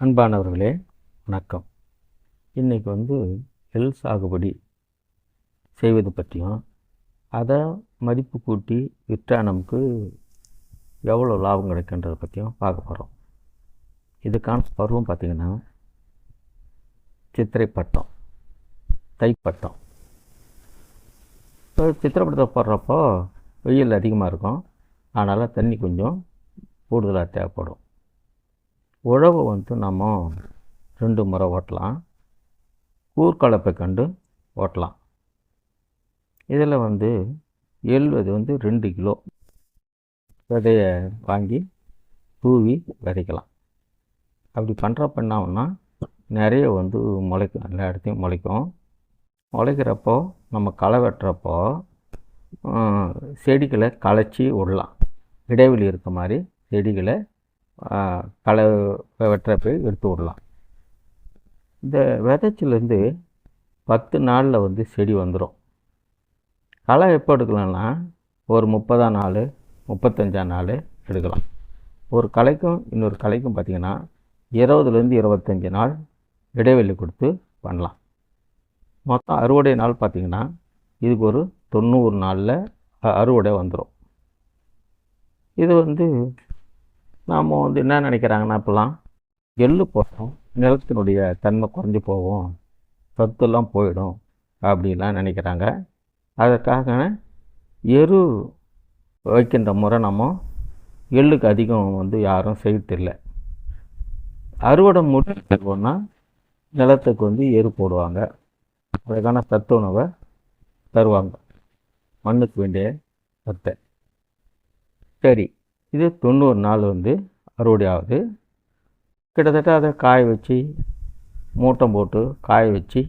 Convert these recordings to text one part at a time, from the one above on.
அன்பானவர்களே வணக்கம். இன்றைக்கி வந்து எல் சாகுபடி செய்வது பற்றியும் அதை மதிப்பு கூட்டி விற்றா நமக்கு எவ்வளோ லாபம் கிடைக்குன்றதை பற்றியும் பார்க்க போகிறோம் இதுக்கான பருவம் பார்த்திங்கன்னா சித்திரை பட்டம் தைப்பட்டம். இப்போ சித்திரப்பட்டத்தை போடுறப்போ வெயில் அதிகமாக இருக்கும். அதனால் தண்ணி கொஞ்சம் கூடுதலாக தேவைப்படும். உழவு வந்து நம்ம ரெண்டு முறை ஓட்டலாம். கூர்கலப்பை கண்டு ஓட்டலாம். இதில் வந்து எழுவது வந்து ரெண்டு கிலோ விதையை வாங்கி தூவி விதைக்கலாம். அப்படி பண்ணுறப்ப என்ன நிறைய வந்து முளைக்கும். எல்லா இடத்தையும் முளைக்கும். முளைக்கிறப்போ நம்ம களை வெட்டுறப்போ செடிகளை களைச்சி விடலாம். இடைவெளி இருக்க மாதிரி செடிகளை களை களை போய் எடுத்து விடலாம். இந்த விதைச்சிலேருந்து பத்து நாளில் வந்து செடி வந்துடும் களை எப்போ எடுக்கலாம்னா ஒரு முப்பதாம் நாள் முப்பத்தஞ்சாம் நாள் எடுக்கலாம். ஒரு கலைக்கும் இன்னொரு கலைக்கும் பார்த்திங்கன்னா இருபதுலேருந்து இருபத்தஞ்சி நாள் இடைவெளி கொடுத்து பண்ணலாம். மொத்தம் அறுவடை நாள் பார்த்திங்கன்னா இதுக்கு ஒரு தொண்ணூறு நாளில் அ- அறுவடை வந்துடும் இது வந்து நாம் வந்து என்ன நினைக்கிறாங்கன்னா இப்போலாம் எள்ளு போட்டோம் நிலத்தினுடைய தன்மை குறைஞ்சி போகும் சத்துலாம் போயிடும் அப்படிலாம் நினைக்கிறாங்க. அதற்காக எரு வைக்கின்ற முறை நம்ம எள்ளுக்கு அதிகம் வந்து யாரும் செய்யறதில்லை. அறுவடை முடிவோன்னா நிலத்துக்கு வந்து எரு போடுவாங்க. அதுக்கான சத்து உணவை தருவாங்க. மண்ணுக்கு வேண்டிய சத்தை. சரி. இது தொண்ணூறு நாள் வந்து அறுவடை ஆகுது கிட்டத்தட்ட அதை காய வச்சு மூட்டம் போட்டு காய வச்சு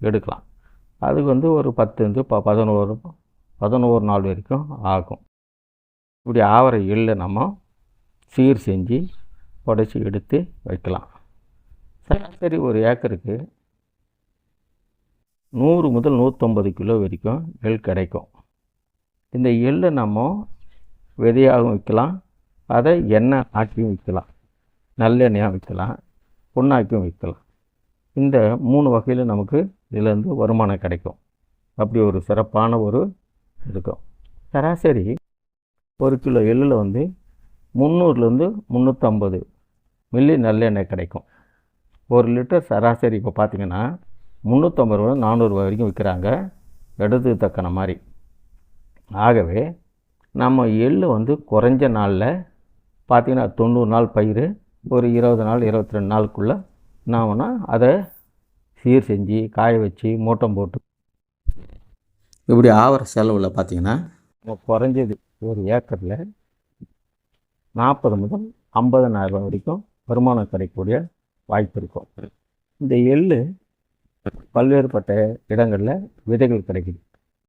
எடுக்கலாம். அதுக்கு வந்து ஒரு பத்துலேருந்து ப பதினோரு பதினோரு நாள் வரைக்கும் ஆகும். இப்படி ஆவற எள்ளை நம்ம சீர் செஞ்சு உடச்சி எடுத்து வைக்கலாம். சராசரி ஒரு ஏக்கருக்கு நூறு முதல் நூற்றம்பது கிலோ வரைக்கும் எள் கிடைக்கும். இந்த எள்ளை நம்ம விதையாகவும் விற்கலாம். அதை எண்ணெய் ஆக்கியும் விற்கலாம். நல்லெண்ணெயாக விற்கலாம். புண்ணாக்கியும் விற்கலாம். இந்த மூணு வகையில் நமக்கு இதிலேருந்து வருமானம் கிடைக்கும். அப்படி ஒரு சிறப்பான ஒரு இருக்கும். சராசரி ஒரு கிலோ எள்ளில் வந்து முந்நூறுலேருந்து முந்நூற்றம்பது மில்லி நல்லெண்ணெய் கிடைக்கும். ஒரு லிட்டர் சராசரி இப்போ பார்த்தீங்கன்னா முந்நூற்றம்பது ரூபா நானூறுரூவா வரைக்கும் விற்கிறாங்க எடுத்துக்கு தக்கன மாதிரி. ஆகவே நம்ம எள்ளு வந்து குறைஞ்ச நாளில் பார்த்தீங்கன்னா தொண்ணூறு நாள் பயிர் ஒரு இருபது நாள் இருபத்தி ரெண்டு நாளுக்குள்ளே என்னாகும்னா அதை சீர் செஞ்சு காய வச்சு மூட்டம் போட்டு. இப்படி ஆகிற செலவில் பார்த்தீங்கன்னா குறைஞ்சது ஒரு ஏக்கரில் நாற்பது முதல் ஐம்பதனாயிரம் வரைக்கும் வருமானம் கிடைக்கக்கூடிய வாய்ப்பு இருக்கும். இந்த எள்ளு பல்வேறுபட்ட இடங்களில் விதைகள் கிடைக்குது.